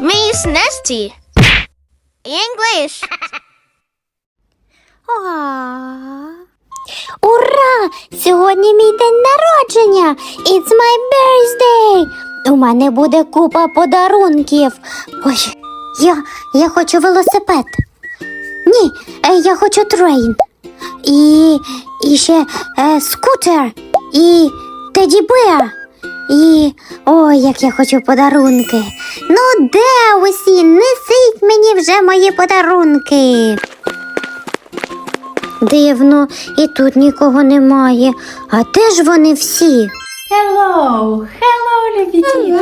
Miss Nesty. English. Ура! Сьогодні мій день народження! It's my birthday! У мене буде купа подарунків. Ой, я, я хочу велосипед. Ні, е, я хочу трейн. І, і ще е, скутер, і теді беар. І ой, як я хочу подарунки. Ну, де усі? Несіть мені вже мої подарунки. Дивно, і тут нікого немає. А де ж вони всі? Hello, hello, любі діти.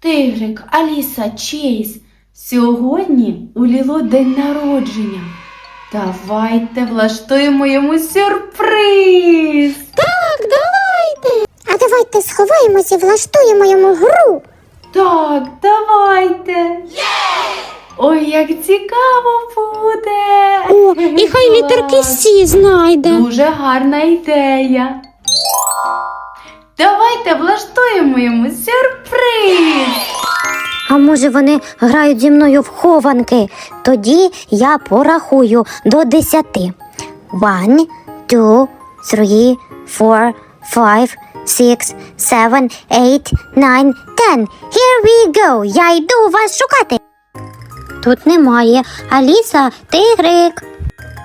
Тигрик, Аліса, Чейз. Сьогодні у Ліло день народження. Давайте влаштуємо йому сюрприз. А давайте сховаємося і влаштуємо йому гру. Так, давайте. Ой, як цікаво буде. О, і хай літерки. Сі знайде. Дуже гарна ідея. Давайте влаштуємо йому сюрприз. А може вони грають зі мною в хованки? Тоді я порахую до десяти. One, two, three, four, five, six, seven, eight, nine, ten. Here we go. Я йду вас шукати. Тут немає. Аліса, тигрик.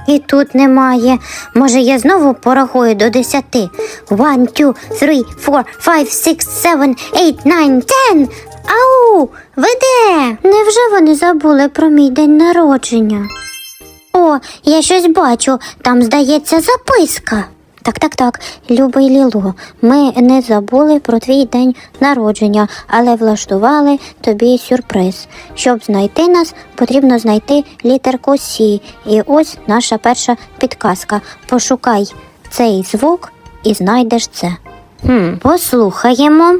І тут немає. Може, я знову порахую до десяти. One, two, three, four, five, six, seven, eight, nine, ten. Ау, ви де? Невже вони забули про мій день народження? О, я щось бачу. Там, здається, записка. Так, так, так, любий Ліло, ми не забули про твій день народження, але влаштували тобі сюрприз. Щоб знайти нас, потрібно знайти літерку Сі. І ось наша перша підказка. Пошукай цей звук і знайдеш це. Хм, послухаємо.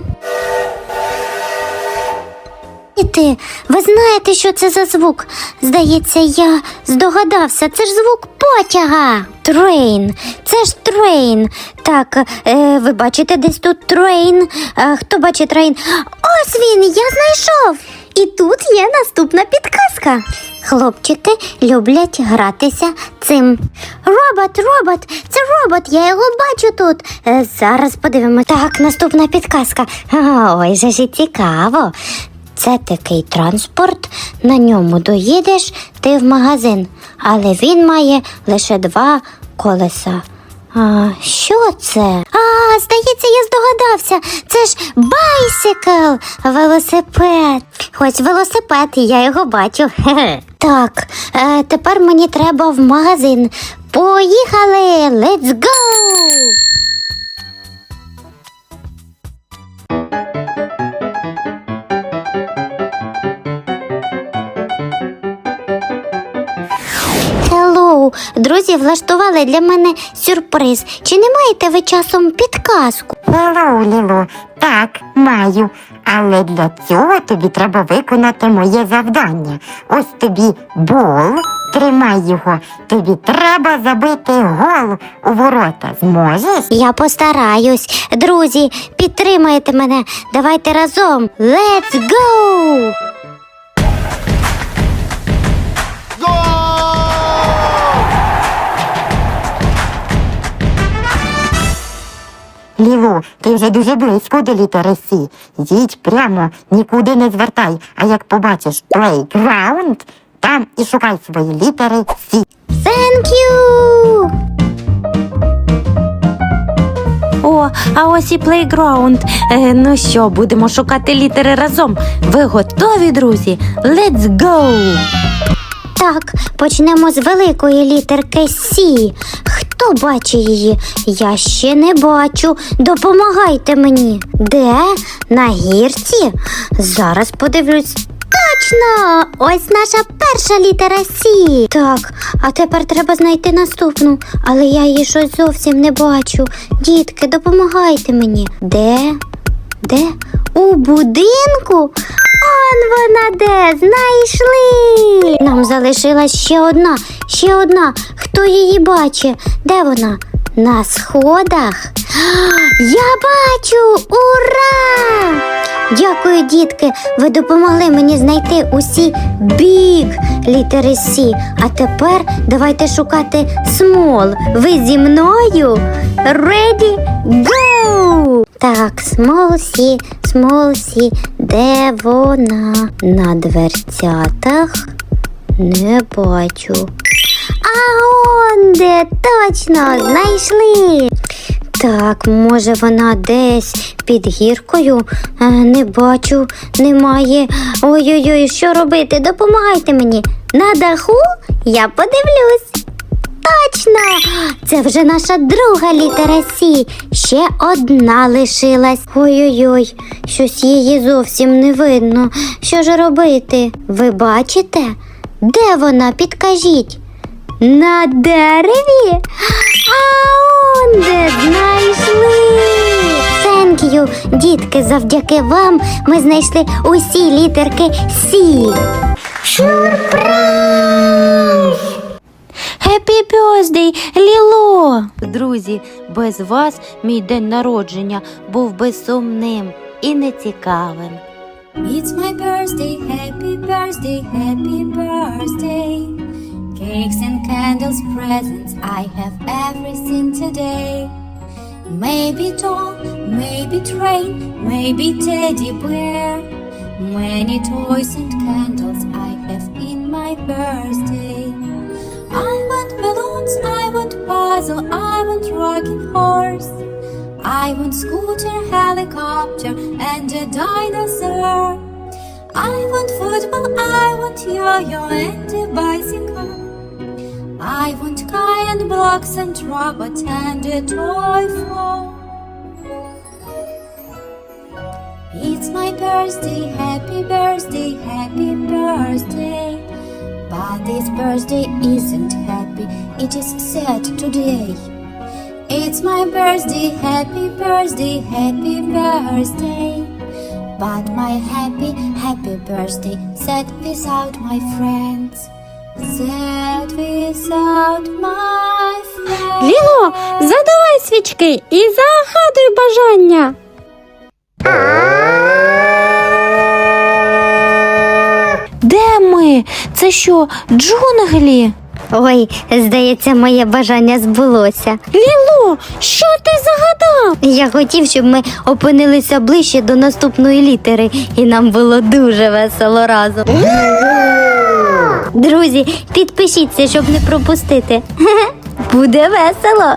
Діти, ви знаєте, що це за звук? Здається, я здогадався. Це ж звук потяга. Трейн. Це ж трейн. Так, е, ви бачите десь тут трейн. Е, хто бачить трейн? Ось він, я знайшов. І тут є наступна підказка. Хлопчики люблять гратися цим. Робот, робот, це робот, я його бачу тут. Е, зараз подивимося. Так, наступна підказка. Ой, же ж цікаво. Це такий транспорт, на ньому доїдеш ти в магазин, але він має лише два колеса. А, що це? А, здається, я здогадався. Це ж байсикл, велосипед. Ось велосипед, і я його бачу. Так, е, тепер мені треба в магазин. Поїхали! Let's go! Друзі влаштували для мене сюрприз. Чи не маєте ви часом підказку? Лілу. Так, маю. Але для цього тобі треба виконати моє завдання. Ось тобі бол, тримай його. Тобі треба забити гол у ворота. Зможеш? Я постараюсь. Друзі, підтримайте мене. Давайте разом. Let's go! Лілу, ти вже дуже близько до літери Сі. Їдь прямо, нікуди не звертай. А як побачиш playground, там і шукай свої літери Сі. Thank you! О, а ось і плейграунд. Е, ну що, будемо шукати літери разом. Ви готові, друзі? Let's go! Так, почнемо з великої літерки Сі. Хто бачить її? Я ще не бачу. Допомагайте мені. Де? На гірці? Зараз подивлюсь. Точно! Ось наша перша літера Сі. Так, а тепер треба знайти наступну, але я її щось зовсім не бачу. Дітки, допомагайте мені. Де? Де? У будинку? Он вона де? Знайшли. Нам залишилась ще одна, ще одна. Хто її бачить? Де вона? на сходах. Я бачу! Ура! Дякую, дітки! Ви допомогли мені знайти усі бік літери Сі. А тепер давайте шукати смол. Ви зі мною? Ready, go! Так, смол Сі, смол Сі. Де вона? На дверцятах не бачу. Он де точно знайшли. Так, може вона десь під гіркою? Е, Не бачу, немає. Ой-ой-ой, що робити? Допомагайте мені. На даху я подивлюсь. Точно! Це вже наша друга літера Сі. Ще одна лишилась. Ой-ой-ой, щось її зовсім не видно. Що ж робити? Ви бачите? Де вона? Підкажіть. На дереві? А он де знайшли. Thank дітки, завдяки вам ми знайшли усі літерки Сі. Happy birthday, Ліло! Друзі, без вас мій день народження був би сумним і нецікавим. It's my birthday, happy birthday, happy birthday. Cakes and candles, presents, I have everything today. Maybe doll, maybe train, maybe teddy bear. Many toys and candles I have in my birthday. I want balloons, I want puzzle, I want rocking horse. I want scooter, helicopter, and a dinosaur. I want football, I want yo-yo and a bicycle. I want car and blocks and robot and a toy phone. It's my birthday, happy birthday, happy birthday. But this birthday isn't happy, it is sad today. It's my birthday, happy birthday, happy birthday. But my happy, happy birthday. Sad without my friends. Ліло, задавай свічки і загадуй бажання. Де ми? Це що, джунглі? Ой, здається, моє бажання збулося. Ліло, що ти загадав? Я хотів, щоб ми опинилися ближче до наступної літери, і нам було дуже весело разом. Друзі, підпишіться, щоб не пропустити. Буде весело.